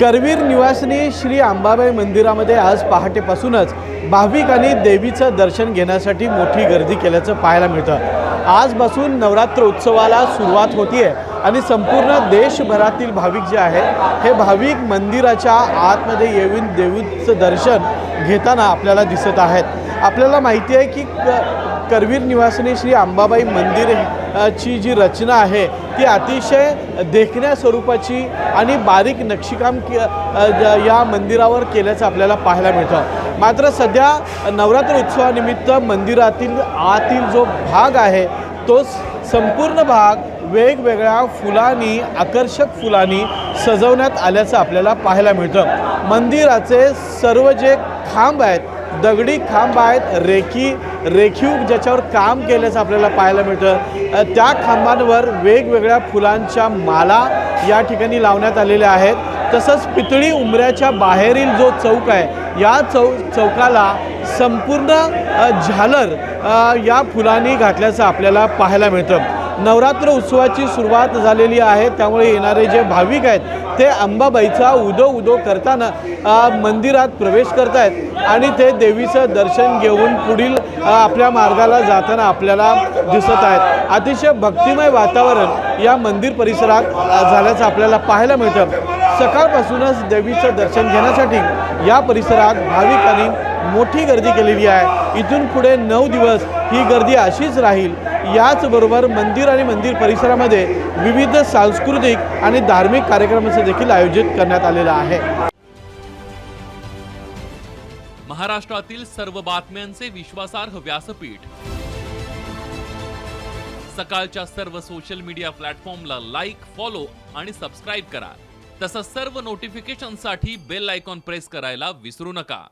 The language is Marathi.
करवीर निवासिनी श्री अंबाबाई मंदिरामध्ये आज पहाटेपासूनच भाविकांनी देवीचं दर्शन घेण्यासाठी मोठी गर्दी केल्याचं पाहायला मिळतं. आजपासून नवरात्र उत्सवाला सुरुवात होतीये आणि संपूर्ण देशभरातील भाविक जे आहेत हे भाविक मंदिराच्या आतमध्ये येऊन देवीचं दर्शन घेताना आपल्याला दिसत आहेत. आपल्याला माहिती आहे की करवीर निवासिनी श्री अंबाबाई मंदिर ची जी रचना आहे ती अतिशय देखण्या स्वरूपाची आणि बारीक नक्षीकाम के ज- या मंदिरावर केल्याचं आपल्याला पाहायला मिळतं. मात्र सध्या नवरात्र उत्सवानिमित्त मंदिरातील आतील जो भाग आहे तो संपूर्ण भाग वेगवेगळ्या फुलांनी आकर्षक फुलांनी सजवण्यात आल्याचं आपल्याला पाहायला मिळतं. मंदिराचे सर्व जे खांब आहेत दगडी खांब आहेत रेखी रेखीव ज्याच्यावर काम केल्याचं आपल्याला पाहायला मिळतं. त्या खांबांवर वेगवेगळ्या फुलांच्या माला या ठिकाणी लावण्यात आलेल्या आहेत. तसंच पितळी उंबऱ्याच्या बाहेरील जो चौक आहे या चौ चौकाला संपूर्ण झालर या फुलांनी घातल्याचं आपल्याला पाहायला मिळतं. नवरात्र उत्सवाची सुरुवात झालेली आहे. त्यामुळे येणारे जे भाविक आहेत ते अंबाबाईचा उदो उदो करताना मंदिरात प्रवेश करत आहेत आणि ते देवीचं दर्शन घेऊन पुढील आपल्या मार्गाला जाताना आपल्याला दिसत आहेत. अतिशय भक्तिमय वातावरण या मंदिर परिसरात झाल्याचं आपल्याला पाहायला मिळतं. सकाळपासूनच देवीचं दर्शन घेण्यासाठी या परिसरात भाविकांनी मोठी गर्दी केलेली आहे. इथून पुढे नऊ दिवस ही गर्दी अशीच राहील. याचबरोबर मंदिर आणि मंदिर परिसरामध्ये विविध सांस्कृतिक आणि धार्मिक कार्यक्रमाचं देखील आयोजित करण्यात आलेलं आहे. महाराष्ट्रातील सर्व बातम्यांचे विश्वासार्ह व्यासपीठ. सकाळच्या सर्व सोशल मीडिया प्लॅटफॉर्मला लाईक फॉलो आणि सबस्क्राईब करा. तसंच सर्व नोटिफिकेशनसाठी बेल आयकॉन प्रेस करायला विसरू नका.